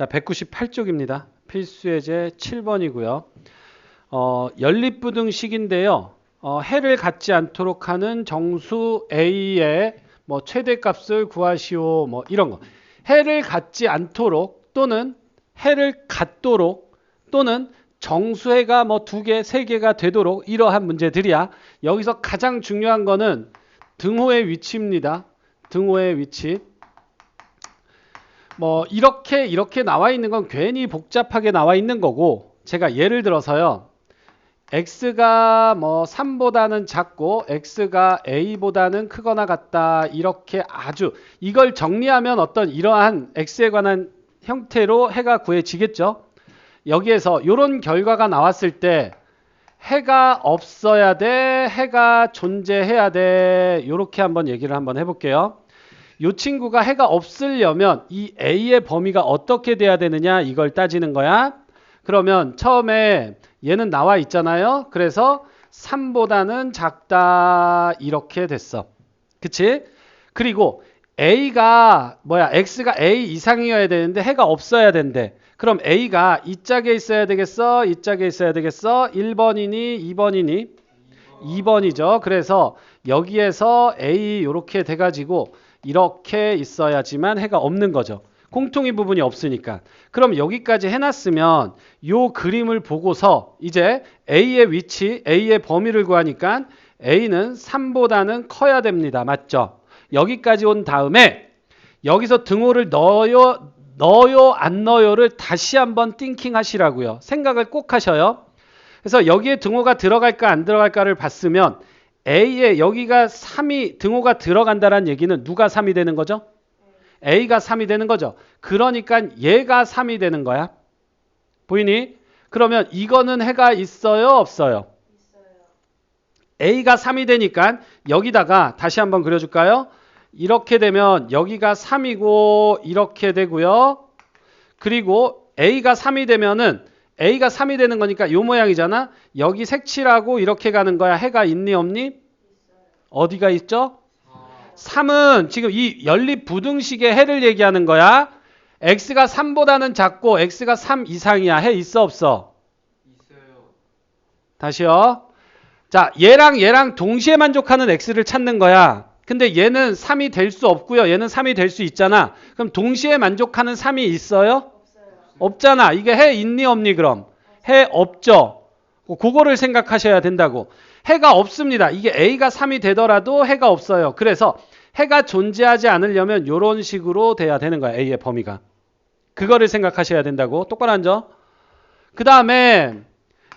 자, 198쪽입니다. 필수예제 7번이고요. 어, 연립부등식인데요. 어, 해를 갖지 않도록 하는 정수 A의 뭐 최대값을 구하시오. 뭐 이런 거. 해를 갖지 않도록 또는 해를 갖도록 또는 정수해가 뭐 두 개, 세 개가 되도록 이러한 문제들이야. 여기서 가장 중요한 거는 등호의 위치입니다. 등호의 위치. 뭐 이렇게 이렇게 나와 있는 건 괜히 복잡하게 나와 있는 거고 제가 예를 들어서요. x가 뭐 3보다는 작고 x가 a보다는 크거나 같다. 이렇게 아주 이걸 정리하면 어떤 이러한 x에 관한 형태로 해가 구해지겠죠. 여기에서 이런 결과가 나왔을 때 해가 없어야 돼, 해가 존재해야 돼. 이렇게 한번 얘기를 한번 해볼게요. 이 친구가 해가 없으려면 이 A의 범위가 어떻게 돼야 되느냐 이걸 따지는 거야. 그러면 처음에 얘는 나와 있잖아요. 그래서 3보다는 작다 이렇게 됐어. 그치? 그리고 A가 뭐야 X가 A 이상이어야 되는데 해가 없어야 된대. 그럼 A가 이 짝에 있어야 되겠어? 이 짝에 있어야 되겠어? 1번이니 2번이니? 2번이죠. 그래서 여기에서 A 이렇게 돼가지고 이렇게 있어야지만 해가 없는 거죠. 공통의 부분이 없으니까. 그럼 여기까지 해놨으면 요 그림을 보고서 이제 A의 위치, A의 범위를 구하니까 A는 3보다는 커야 됩니다. 맞죠? 여기까지 온 다음에 여기서 등호를 넣어요, 넣어요, 안 넣어요를 다시 한번 띵킹 하시라고요. 생각을 꼭 하셔요. 그래서 여기에 등호가 들어갈까 안 들어갈까를 봤으면 A에 여기가 3이 등호가 들어간다는 얘기는 누가 3이 되는 거죠? A가 3이 되는 거죠. 그러니까 얘가 3이 되는 거야. 보이니? 그러면 이거는 해가 있어요, 없어요? A가 3이 되니까 여기다가 다시 한번 그려줄까요? 이렇게 되면 여기가 3이고 이렇게 되고요. 그리고 A가 3이 되면은 A가 3이 되는 거니까 이 모양이잖아. 여기 색칠하고 이렇게 가는 거야. 해가 있니 없니? 어디가 있죠? 3은 지금 이 연립 부등식의 해를 얘기하는 거야. x가 3보다는 작고 x가 3 이상이야. 해 있어 없어? 있어요. 다시요. 자, 얘랑 얘랑 동시에 만족하는 x를 찾는 거야. 근데 얘는 3이 될 수 없고요. 얘는 3이 될 수 있잖아. 그럼 동시에 만족하는 3이 있어요? 없잖아. 이게 해 있니 없니 그럼? 해 없죠. 그거를 생각하셔야 된다고. 해가 없습니다. 이게 A가 3이 되더라도 해가 없어요. 그래서 해가 존재하지 않으려면 이런 식으로 돼야 되는 거야. A의 범위가. 그거를 생각하셔야 된다고. 똑바로 앉아. 그 다음에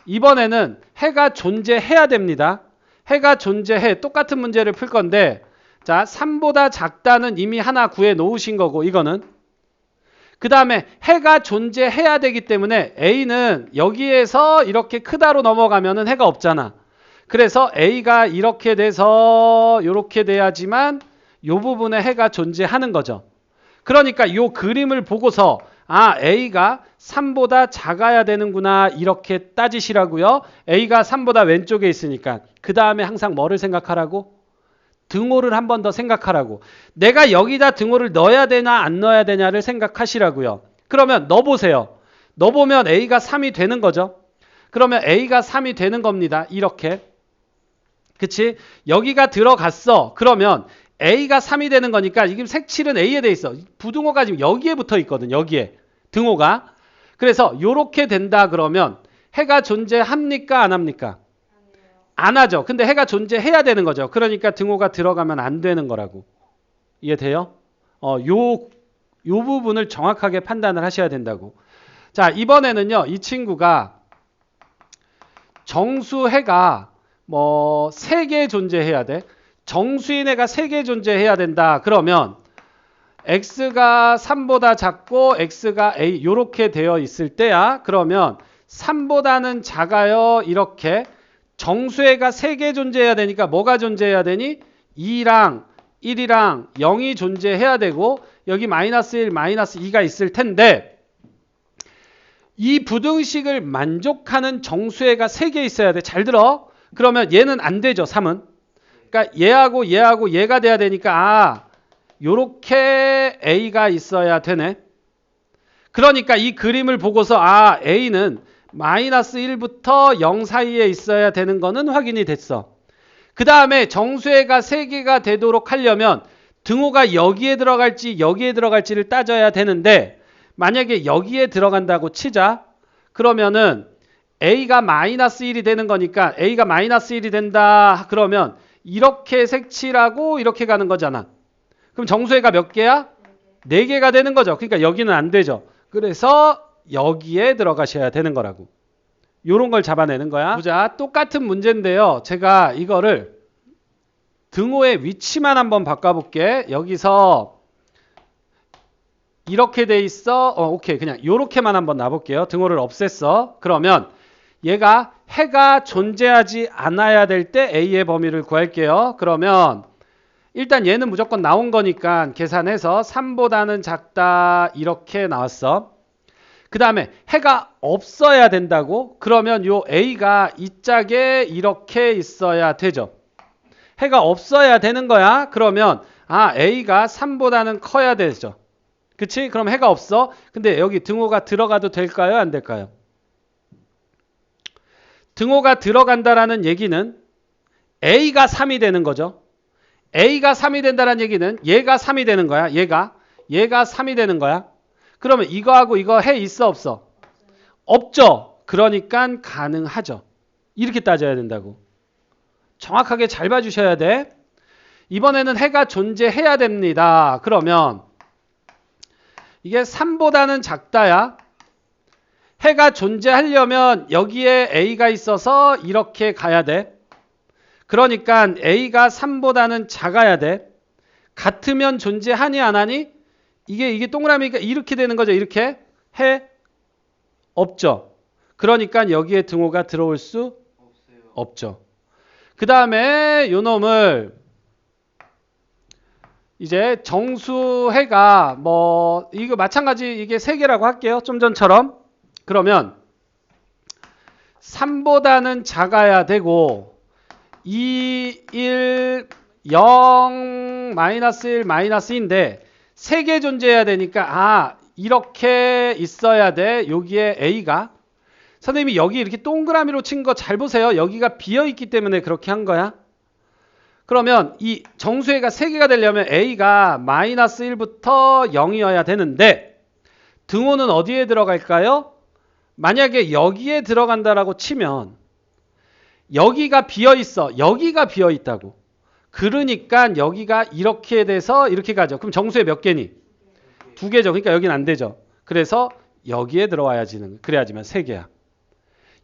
이번에는 해가 존재해야 됩니다. 해가 존재해. 똑같은 문제를 풀 건데 자 3보다 작다는 이미 하나 구해 놓으신 거고 이거는 그 다음에 해가 존재해야 되기 때문에 A는 여기에서 이렇게 크다로 넘어가면 은 해가 없잖아. 그래서 A가 이렇게 돼서 이렇게 돼야지만 이 부분에 해가 존재하는 거죠. 그러니까 이 그림을 보고서 아 A가 3보다 작아야 되는구나 이렇게 따지시라고요. A가 3보다 왼쪽에 있으니까 그 다음에 항상 뭐를 생각하라고? 등호를 한 번 더 생각하라고. 내가 여기다 등호를 넣어야 되나 안 넣어야 되냐를 생각하시라고요. 그러면 넣어보세요. 넣어보면 A가 3이 되는 거죠. 그러면 A가 3이 되는 겁니다. 이렇게. 그치? 여기가 들어갔어. 그러면 A가 3이 되는 거니까 지금 색칠은 A에 돼 있어. 부등호가 지금 여기에 붙어 있거든. 여기에. 등호가. 그래서 이렇게 된다 그러면 해가 존재합니까? 안 합니까? 안 하죠. 근데 해가 존재해야 되는 거죠. 그러니까 등호가 들어가면 안 되는 거라고. 이해돼요? 어, 요, 요 부분을 정확하게 판단을 하셔야 된다고. 자, 이번에는요, 이 친구가 정수해가 뭐, 세 개 존재해야 돼. 정수인 해가 세 개 존재해야 된다. 그러면, x가 3보다 작고 x가 a, 요렇게 되어 있을 때야. 그러면 3보다는 작아요. 이렇게. 정수해가 3개 존재해야 되니까 뭐가 존재해야 되니? 2랑 1이랑 0이 존재해야 되고 여기 마이너스 1, 마이너스 2가 있을 텐데 이 부등식을 만족하는 정수해가 3개 있어야 돼. 잘 들어. 그러면 얘는 안 되죠. 3은. 그러니까 얘하고 얘하고 얘가 돼야 되니까 아 요렇게 A가 있어야 되네. 그러니까 이 그림을 보고서 아 A는 마이너스 1부터 0 사이에 있어야 되는 거는 확인이 됐어. 그 다음에 정수해가 3개가 되도록 하려면 등호가 여기에 들어갈지 여기에 들어갈지를 따져야 되는데 만약에 여기에 들어간다고 치자. 그러면은 A가 마이너스 1이 되는 거니까 A가 마이너스 1이 된다. 그러면 이렇게 색칠하고 이렇게 가는 거잖아. 그럼 정수해가 몇 개야? 4개가 되는 거죠. 그러니까 여기는 안 되죠. 그래서 여기에 들어가셔야 되는 거라고. 요런 걸 잡아내는 거야. 보자. 똑같은 문제인데요. 제가 이거를 등호의 위치만 한번 바꿔볼게. 여기서 이렇게 돼 있어. 어, 오케이. 그냥 요렇게만 한번 놔볼게요. 등호를 없앴어. 그러면 얘가 해가 존재하지 않아야 될 때 A의 범위를 구할게요. 그러면 일단 얘는 무조건 나온 거니까 계산해서 3보다는 작다 이렇게 나왔어. 그 다음에 해가 없어야 된다고? 그러면 요 A가 이 짝에 이렇게 있어야 되죠. 해가 없어야 되는 거야. 그러면 아 A가 3보다는 커야 되죠. 그치? 그럼 해가 없어. 근데 여기 등호가 들어가도 될까요? 안 될까요? 등호가 들어간다라는 얘기는 A가 3이 되는 거죠. A가 3이 된다는 얘기는 얘가 3이 되는 거야. 얘가. 얘가 3이 되는 거야. 그러면 이거하고 이거 해 있어 없어? 없죠. 그러니까 가능하죠. 이렇게 따져야 된다고. 정확하게 잘 봐주셔야 돼. 이번에는 해가 존재해야 됩니다. 그러면 이게 3보다는 작다야. 해가 존재하려면 여기에 A가 있어서 이렇게 가야 돼. 그러니까 A가 3보다는 작아야 돼. 같으면 존재하니 안 하니? 이게 이게 동그라미가 이렇게 되는 거죠. 이렇게 해 없죠. 그러니까 여기에 등호가 들어올 수 없어요. 없죠. 그 다음에 요 놈을 이제 정수해가 뭐 이거 마찬가지 이게 세 개라고 할게요. 좀 전처럼 그러면 3보다는 작아야 되고 2, 1, 0, 마이너스 1, 마이너스인데 세개 존재해야 되니까 아 이렇게 있어야 돼. 여기에 A가 선생님이 여기 이렇게 동그라미로 친 거 잘 보세요. 여기가 비어 있기 때문에 그렇게 한 거야. 그러면 이 정수해가 3개가 되려면 A가 마이너스 1부터 0이어야 되는데 등호는 어디에 들어갈까요? 만약에 여기에 들어간다라고 치면 여기가 비어 있어. 여기가 비어 있다고. 그러니까 여기가 이렇게 돼서 이렇게 가죠. 그럼 정수해 몇 개니? 두 개죠. 그러니까 여기는 안 되죠. 그래서 여기에 들어와야지는 그래야지만 세 개야.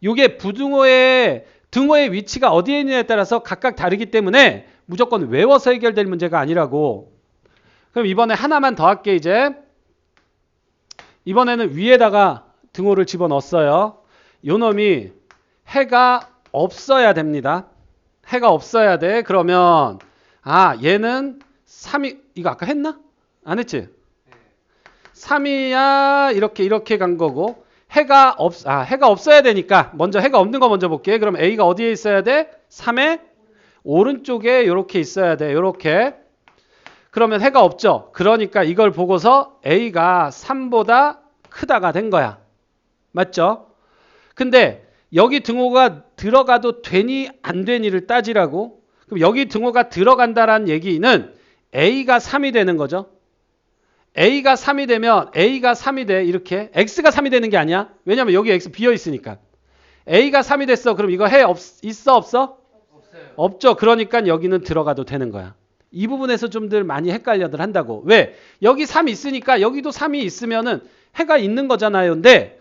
요게 부등호의 등호의 위치가 어디에 있느냐에 따라서 각각 다르기 때문에 무조건 외워서 해결될 문제가 아니라고. 그럼 이번에 하나만 더 할게 이제. 이번에는 위에다가 등호를 집어넣었어요. 요 놈이 해가 없어야 됩니다. 해가 없어야 돼. 그러면 아 얘는 3이 이거 아까 했나? 안 했지? 네. 3이야 이렇게 이렇게 간 거고 해가 없 아 해가 없어야 되니까 먼저 해가 없는 거 먼저 볼게. 그럼 A가 어디에 있어야 돼? 3의 오른쪽에 이렇게 있어야 돼. 이렇게. 그러면 해가 없죠. 그러니까 이걸 보고서 A가 3보다 크다가 된 거야. 맞죠? 근데 여기 등호가 들어가도 되니 안 되니를 따지라고. 그럼 여기 등호가 들어간다라는 얘기는 A가 3이 되는 거죠. A가 3이 되면 A가 3이 돼 이렇게 X가 3이 되는 게 아니야. 왜냐면 여기 X 비어 있으니까. A가 3이 됐어. 그럼 이거 해 없, 있어 없어? 없어요. 없죠. 그러니까 여기는 들어가도 되는 거야. 이 부분에서 좀들 많이 헷갈려들 한다고. 왜? 여기 3 있으니까 여기도 3이 있으면은 해가 있는 거잖아요. 근데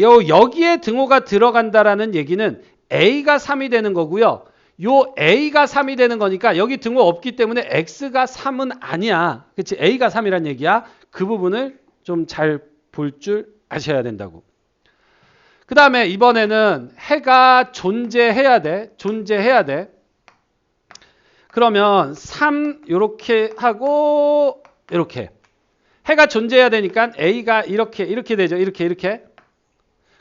여, 여기에 등호가 들어간다라는 얘기는 A가 3이 되는 거고요. 요 A가 3이 되는 거니까 여기 등호 없기 때문에 X가 3은 아니야. 그치? A가 3이란 얘기야. 그 부분을 좀 잘 볼 줄 아셔야 된다고. 그 다음에 이번에는 해가 존재해야 돼. 존재해야 돼. 그러면 3 이렇게 하고 이렇게 해가 존재해야 되니까 A가 이렇게 이렇게 되죠. 이렇게 이렇게.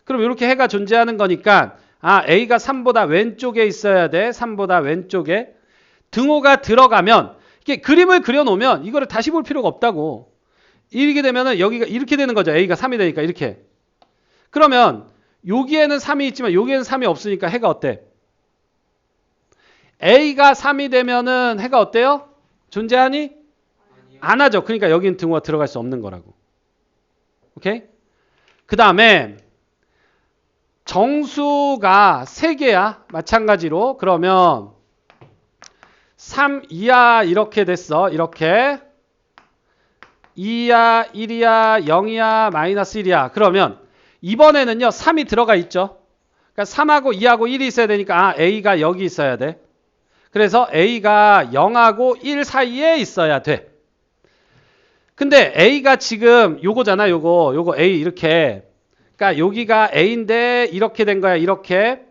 그럼 이렇게 해가 존재하는 거니까 아 A가 3보다 왼쪽에 있어야 돼. 3보다 왼쪽에. 등호가 들어가면 이게 그림을 그려 놓으면 이거를 다시 볼 필요가 없다고. 이렇게 되면은 여기가 이렇게 되는 거죠. a가 3이 되니까 이렇게. 그러면 여기에는 3이 있지만 여기에는 3이 없으니까 해가 어때? a가 3이 되면은 해가 어때요? 존재하니? 안 하죠. 그러니까 여기는 등호가 들어갈 수 없는 거라고. 오케이? 그 다음에 정수가 3개야. 마찬가지로. 그러면 3 이하 이렇게 됐어. 이렇게. 2야, 1이야, 0이야, 마이너스 1이야. 그러면 이번에는요. 3이 들어가 있죠. 그러니까 3하고 2하고 1이 있어야 되니까 아, A가 여기 있어야 돼. 그래서 A가 0하고 1 사이에 있어야 돼. 근데 A가 지금 요거잖아, 요거. 요거 A 이렇게. 그러니까 여기가 A인데 이렇게 된 거야, 이렇게.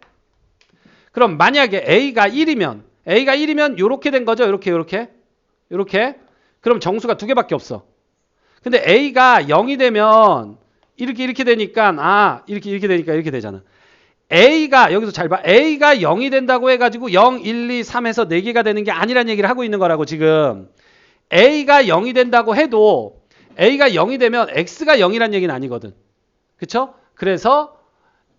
그럼 만약에 A가 1이면 A가 1이면 요렇게 된 거죠, 요렇게 요렇게. 요렇게. 그럼 정수가 두 개밖에 없어. 근데 A가 0이 되면 이렇게 이렇게 되니까 아, 이렇게 이렇게 되니까 이렇게 되잖아. A가 여기서 잘 봐. A가 0이 된다고 해 가지고 0, 1, 2, 3에서 4개가 되는 게 아니란 얘기를 하고 있는 거라고 지금. A가 0이 된다고 해도 A가 0이 되면 X가 0이란 얘기는 아니거든. 그쵸? 그래서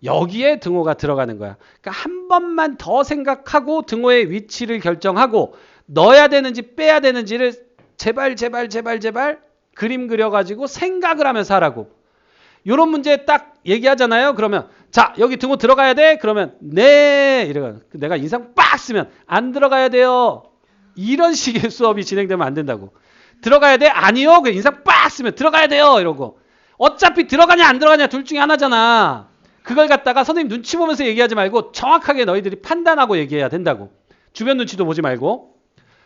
여기에 등호가 들어가는 거야. 그러니까 한 번만 더 생각하고 등호의 위치를 결정하고 넣어야 되는지 빼야 되는지를 제발 제발 제발 제발 그림 그려가지고 생각을 하면서 하라고. 요런 문제 딱 얘기하잖아요. 그러면 자 여기 등호 들어가야 돼? 그러면 네 이래가 내가 인상 빡 쓰면 안 들어가야 돼요. 이런 식의 수업이 진행되면 안 된다고. 들어가야 돼? 아니요. 그 인상 빡 쓰면 들어가야 돼요. 이러고. 어차피 들어가냐 안 들어가냐 둘 중에 하나잖아. 그걸 갖다가 선생님 눈치 보면서 얘기하지 말고 정확하게 너희들이 판단하고 얘기해야 된다고. 주변 눈치도 보지 말고.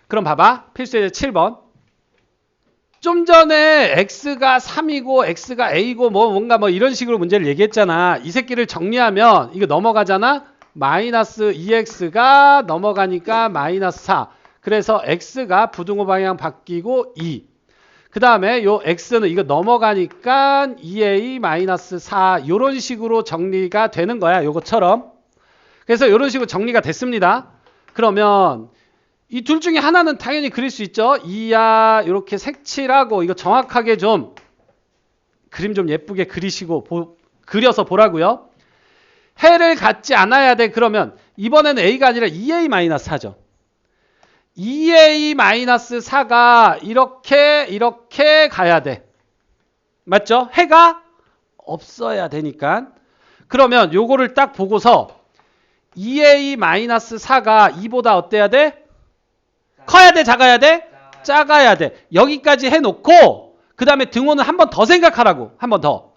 그럼 봐봐. 필수예제 7번. 좀 전에 x가 3이고 x가 a고 뭐 뭔가 뭐 이런 식으로 문제를 얘기했잖아. 이 새끼를 정리하면 이거 넘어가잖아. 마이너스 2x가 넘어가니까 마이너스 4. 그래서 x가 부등호 방향 바뀌고 2. 그 다음에 요 x는 이거 넘어가니까 2a 마이너스 4 이런 식으로 정리가 되는 거야. 요것처럼. 그래서 이런 식으로 정리가 됐습니다. 그러면 이 둘 중에 하나는 당연히 그릴 수 있죠. 2야 이렇게 색칠하고 이거 정확하게 좀 그림 좀 예쁘게 그리시고 보, 그려서 보라고요. 해를 갖지 않아야 돼. 그러면 이번에는 a가 아니라 2a 마이너스 4죠. 2a-4가 이렇게 이렇게 가야 돼. 맞죠? 해가 없어야 되니까. 그러면 요거를 딱 보고서 2a-4가 2보다 어때야 돼? 커야 돼? 작아야 돼? 작아야 돼. 여기까지 해놓고 그 다음에 등호는 한 번 더 생각하라고. 한 번 더.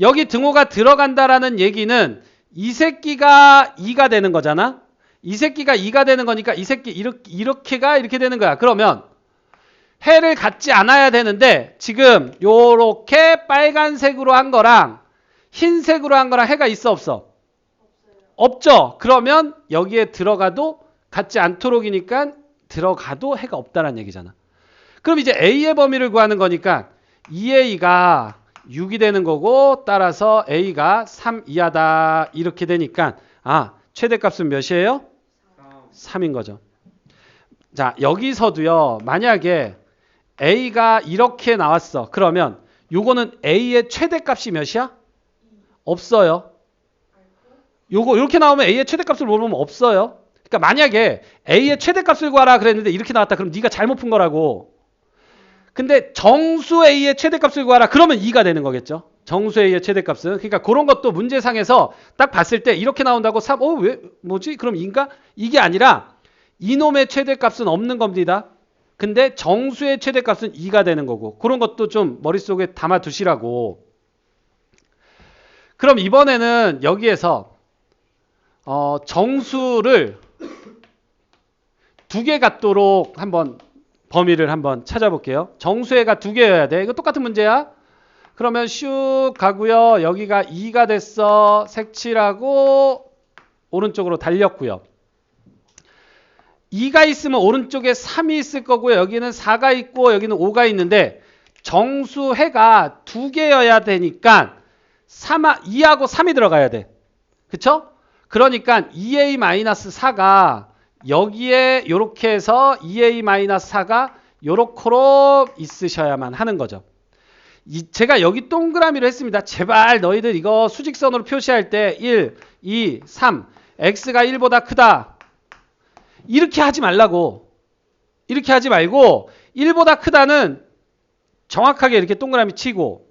여기 등호가 들어간다라는 얘기는 이 새끼가 2가 되는 거잖아. 이 새끼가 2가 되는 거니까 이 새끼 이렇게, 이렇게가 이렇게 되는 거야. 그러면 해를 갖지 않아야 되는데 지금 요렇게 빨간색으로 한 거랑 흰색으로 한 거랑 해가 있어 없어? 없죠. 그러면 여기에 들어가도 갖지 않도록이니까 들어가도 해가 없다는 얘기잖아. 그럼 이제 A의 범위를 구하는 거니까 2A가 6이 되는 거고 따라서 A가 3 이하다 이렇게 되니까 아 최대값은 몇이에요? 3인 거죠. 자, 여기서도요. 만약에 A가 이렇게 나왔어. 그러면 요거는 A의 최대값이 몇이야? 없어요. 요거 이렇게 나오면 A의 최대값을 모르면 없어요. 그러니까 만약에 A의 최대값을 구하라 그랬는데 이렇게 나왔다. 그럼 네가 잘못 푼 거라고. 근데 정수 A의 최대값을 구하라. 그러면 2가 되는 거겠죠. 정수 A의 최대값은. 그러니까 그런 것도 문제상에서 딱 봤을 때 이렇게 나온다고 3, 어, 왜, 뭐지? 그럼 2인가? 이게 아니라 이놈의 최대값은 없는 겁니다. 근데 정수의 최대값은 2가 되는 거고 그런 것도 좀 머릿속에 담아 두시라고. 그럼 이번에는 여기에서 어, 정수를 두개 갖도록 한번 범위를 한번 찾아볼게요. 정수해가 두 개여야 돼. 이거 똑같은 문제야. 그러면 슉 가고요. 여기가 2가 됐어. 색칠하고 오른쪽으로 달렸고요. 2가 있으면 오른쪽에 3이 있을 거고요. 여기는 4가 있고 여기는 5가 있는데 정수해가 두 개여야 되니까 3, 2하고 3이 들어가야 돼. 그쵸? 그러니까 2a-4가 여기에 이렇게 해서 2a-4가 요렇게로 있으셔야만 하는 거죠. 이, 제가 여기 동그라미로 했습니다. 제발 너희들 이거 수직선으로 표시할 때 1, 2, 3 x가 1보다 크다. 이렇게 하지 말라고. 이렇게 하지 말고 1보다 크다는 정확하게 이렇게 동그라미 치고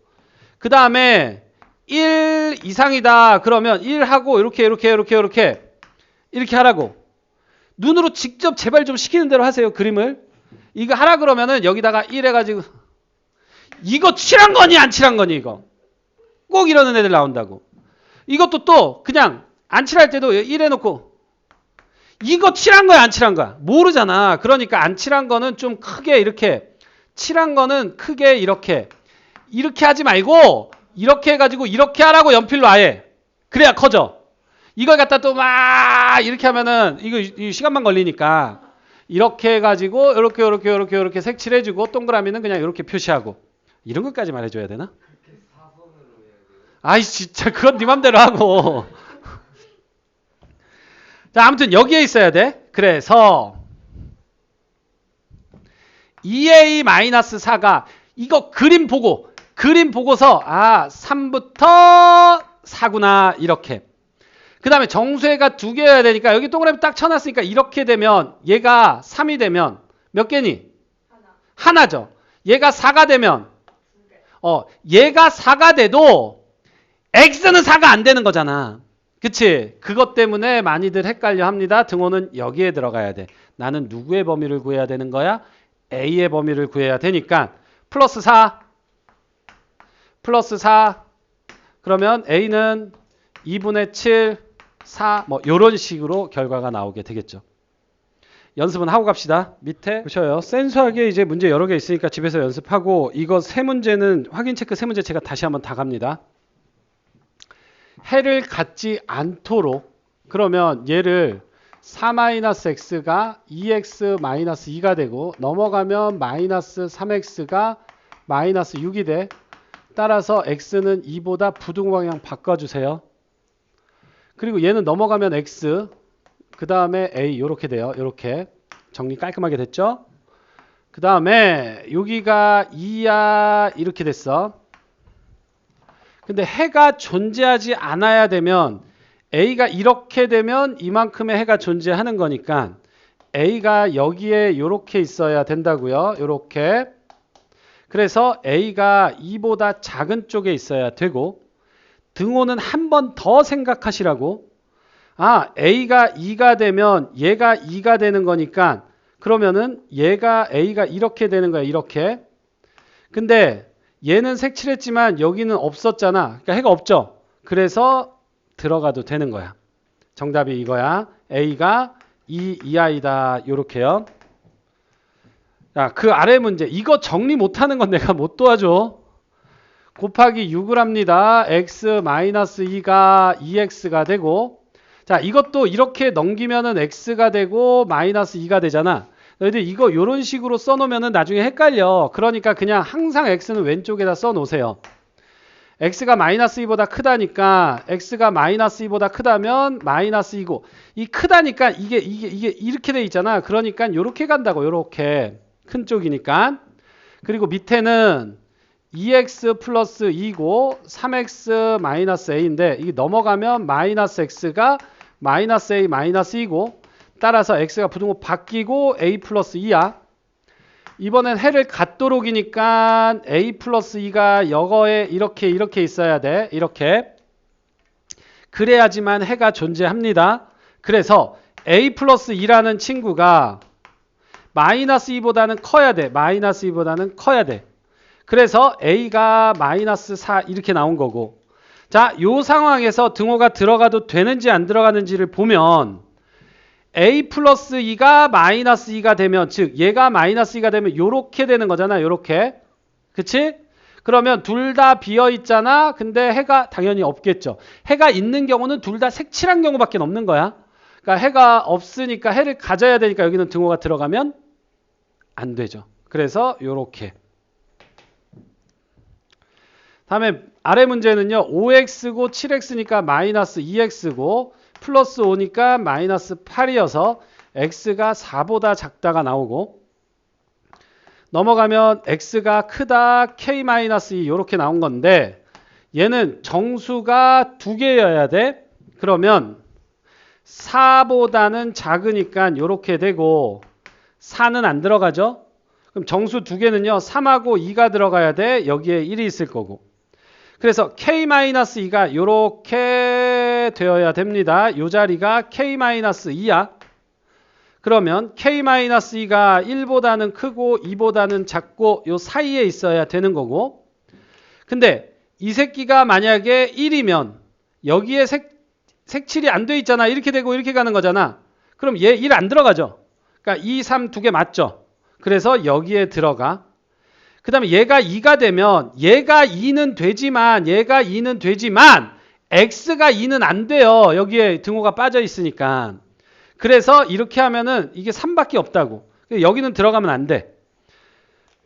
그 다음에 1 이상이다 그러면 1하고 이렇게 이렇게 이렇게 이렇게 이렇게 하라고 눈으로 직접 제발 좀 시키는 대로 하세요 그림을 이거 하라 그러면은 여기다가 1 해가지고 이거 칠한 거니 안 칠한 거니 이거? 꼭 이러는 애들 나온다고. 이것도 또 그냥 안 칠할 때도 1 해놓고 이거 칠한 거야 안 칠한 거야? 모르잖아. 그러니까 안 칠한 거는 좀 크게 이렇게 칠한 거는 크게 이렇게 이렇게 하지 말고 이렇게 해가지고 이렇게 하라고 연필로 아예. 그래야 커져. 이걸 갖다 또 막 이렇게 하면은 이거 이 시간만 걸리니까 이렇게 해가지고 이렇게 이렇게 이렇게 이렇게 색칠해주고 동그라미는 그냥 이렇게 표시하고 이런 것까지 말해줘야 되나? 아이 진짜 그건 네 맘대로 하고 자 아무튼 여기에 있어야 돼 그래서 2a-4가 이거 그림 보고 그림 보고서 아 3부터 4구나 이렇게 그 다음에 정수해가 두 개여야 되니까 여기 동그라미 딱 쳐놨으니까 이렇게 되면 얘가 3이 되면 몇 개니? 하나. 죠 얘가 4가 되면 어 얘가 4가 돼도 x는 4가 안 되는 거잖아. 그치? 그것 때문에 많이들 헷갈려 합니다. 등호는 여기에 들어가야 돼. 나는 누구의 범위를 구해야 되는 거야? a의 범위를 구해야 되니까 플러스 4 플러스 4 그러면 a는 2분의 7 4 뭐 이런 식으로 결과가 나오게 되겠죠. 연습은 하고 갑시다. 밑에 보셔요. 센수하게 이제 문제 여러 개 있으니까 집에서 연습하고 이거 세 문제는 확인 체크 세 문제 제가 다시 한번 다 갑니다. 해를 갖지 않도록 그러면 얘를 4-x가 2x-2가 되고 넘어가면 마이너스 3x가 마이너스 6이 돼. 따라서 x는 2보다 부등방향 바꿔주세요. 그리고 얘는 넘어가면 x 그 다음에 a 이렇게 돼요. 이렇게 정리 깔끔하게 됐죠? 그 다음에 여기가 2야 이렇게 됐어. 근데 해가 존재하지 않아야 되면 A가 이렇게 되면 이만큼의 해가 존재하는 거니까 A가 여기에 이렇게 있어야 된다고요. 이렇게. 그래서 A가 2보다 작은 쪽에 있어야 되고 등호는 한 번 더 생각하시라고. 아, A가 2가 되면 얘가 2가 되는 거니까 그러면은 얘가 A가 이렇게 되는 거야. 이렇게. 근데 얘는 색칠했지만 여기는 없었잖아. 그러니까 해가 없죠. 그래서 들어가도 되는 거야. 정답이 이거야. A가 2 이하이다. 요렇게요. 자, 그 아래 문제. 이거 정리 못하는 건 내가 못 도와줘. 곱하기 6을 합니다. x-2가 2x가 되고 자 이것도 이렇게 넘기면은 x가 되고 마이너스 2가 되잖아. 너희들 이거 이런 식으로 써놓으면 나중에 헷갈려. 그러니까 그냥 항상 x는 왼쪽에다 써놓으세요. x가 마이너스 2보다 크다니까 x가 마이너스 2보다 크다면 마이너스 2고 이 크다니까 이게 이게 이게 이렇게 돼 있잖아. 그러니까 이렇게 간다고 이렇게 큰 쪽이니까 그리고 밑에는 2x 플러스 2고 3x 마이너스 a인데 이게 넘어가면 마이너스 x가 마이너스 a 마이너스 2고 따라서 x가 부등호 바뀌고 a 플러스 2야. 이번엔 해를 갖도록이니까 a 플러스 2가 여거에 이렇게 이렇게 있어야 돼. 이렇게. 그래야지만 해가 존재합니다. 그래서 a 플러스 2라는 친구가 마이너스 2보다는 커야 돼. 마이너스 2보다는 커야 돼. 그래서 a가 마이너스 4 이렇게 나온 거고 자, 요 상황에서 등호가 들어가도 되는지 안 들어가는지를 보면 a 플러스 2가 마이너스 2가 되면 즉 얘가 마이너스 2가 되면 요렇게 되는 거잖아. 요렇게. 그치? 그러면 둘 다 비어 있잖아. 근데 해가 당연히 없겠죠. 해가 있는 경우는 둘 다 색칠한 경우밖에 없는 거야. 그러니까 해가 없으니까 해를 가져야 되니까 여기는 등호가 들어가면 안 되죠. 그래서 요렇게 다음에 아래 문제는요. 5x고 7x니까 마이너스 2x고 플러스 5니까 마이너스 8이어서 x가 4보다 작다가 나오고 넘어가면 x가 크다 k-2 이렇게 나온 건데 얘는 정수가 두 개여야 돼. 그러면 4보다는 작으니까 이렇게 되고 4는 안 들어가죠. 그럼 정수 두 개는요. 3하고 2가 들어가야 돼. 여기에 1이 있을 거고. 그래서 k-2가 이렇게 되어야 됩니다. 이 자리가 k-2야. 그러면 k-2가 1보다는 크고 2보다는 작고 요 사이에 있어야 되는 거고. 근데 이 새끼가 만약에 1이면 여기에 색, 색칠이 안 돼 있잖아. 이렇게 되고 이렇게 가는 거잖아. 그럼 얘 1 안 들어가죠. 그러니까 2, 3 두 개 맞죠. 그래서 여기에 들어가. 그 다음에 얘가 2가 되면 얘가 2는 되지만 얘가 2는 되지만 x가 2는 안 돼요. 여기에 등호가 빠져 있으니까. 그래서 이렇게 하면은 이게 3밖에 없다고. 여기는 들어가면 안 돼.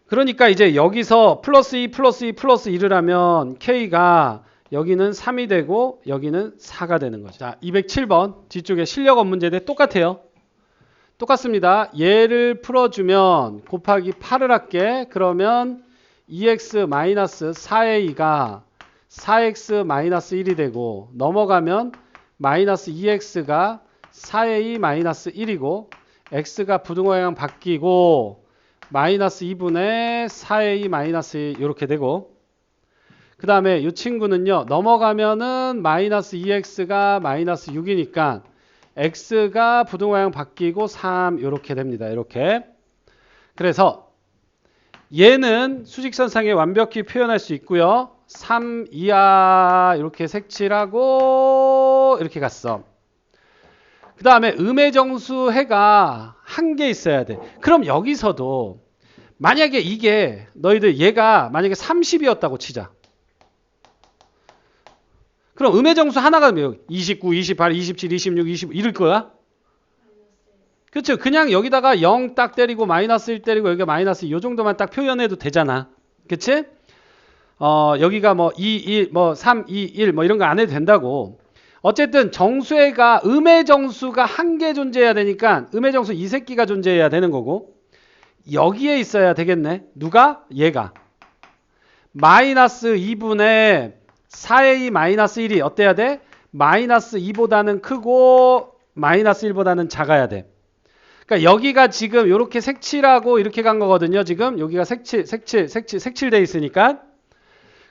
그러니까 이제 여기서 플러스 2 플러스 2 플러스 1을 하면 k가 여기는 3이 되고 여기는 4가 되는 거죠. 자, 207번 뒤쪽에 실력 업 문제인데 똑같아요. 똑같습니다. 얘를 풀어주면 곱하기 8을 할게. 그러면 2x-4a가 4x-1이 되고 넘어가면 마이너스 2x가 4a-1이고 x가 부등호양 바뀌고 마이너스 2분의 4a-1 이렇게 되고 그 다음에 이 친구는요 넘어가면은 마이너스 2x가 마이너스 6이니까 x가 부등호양 바뀌고 3 이렇게 됩니다. 이렇게. 그래서 얘는 수직선상에 완벽히 표현할 수 있고요. 3 이하 이렇게 색칠하고 이렇게 갔어. 그 다음에 음의 정수 해가 한 개 있어야 돼. 그럼 여기서도 만약에 이게 너희들 얘가 만약에 30이었다고 치자 그럼 음의 정수 하나가 몇? 29, 28, 27, 26, 25 이럴 거야? 그렇죠. 그냥 여기다가 0 딱 때리고 마이너스 1 때리고 여기가 마이너스 2 정도만 딱 표현해도 되잖아. 그치? 어, 여기가 뭐 2, 1, 뭐 3, 2, 1 뭐 이런 거 안 해도 된다고. 어쨌든 정수가 음의 정수가 한 개 존재해야 되니까 음의 정수 이 새끼가 존재해야 되는 거고 여기에 있어야 되겠네. 누가? 얘가. 마이너스 2분의 4a 마이너스 1이 어때야 돼? 마이너스 2보다는 크고 마이너스 1보다는 작아야 돼. 그러니까 여기가 지금 이렇게 색칠하고 이렇게 간 거거든요. 지금 여기가 색칠, 색칠, 색칠, 색칠돼 있으니까.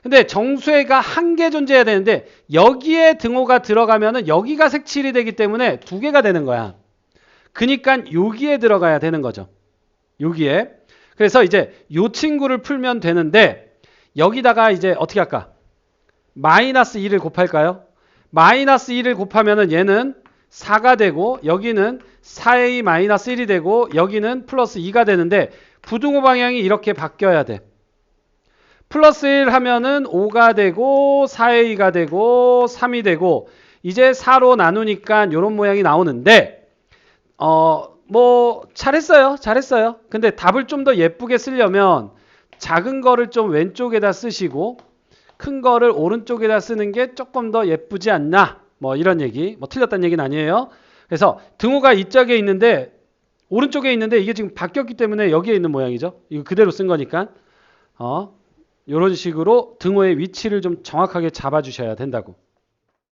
근데 정수회가 한 개 존재해야 되는데 여기에 등호가 들어가면은 여기가 색칠이 되기 때문에 두 개가 되는 거야. 그니까 여기에 들어가야 되는 거죠. 여기에. 그래서 이제 요 친구를 풀면 되는데 여기다가 이제 어떻게 할까? 마이너스 2를 곱할까요? 마이너스 2를 곱하면은 얘는 4가 되고 여기는 4a 마이너스 1이 되고 여기는 플러스 2가 되는데 부등호 방향이 이렇게 바뀌어야 돼. 플러스 1 하면은 5가 되고 4a가 되고 3이 되고 이제 4로 나누니까 이런 모양이 나오는데 어 뭐 잘했어요. 잘했어요. 근데 답을 좀 더 예쁘게 쓰려면 작은 거를 좀 왼쪽에다 쓰시고 큰 거를 오른쪽에다 쓰는 게 조금 더 예쁘지 않나? 뭐 이런 얘기. 뭐 틀렸다는 얘기는 아니에요. 그래서 등호가 이쪽에 있는데 오른쪽에 있는데 이게 지금 바뀌었기 때문에 여기에 있는 모양이죠. 이거 그대로 쓴 거니까. 어, 이런 식으로 등호의 위치를 좀 정확하게 잡아 주셔야 된다고.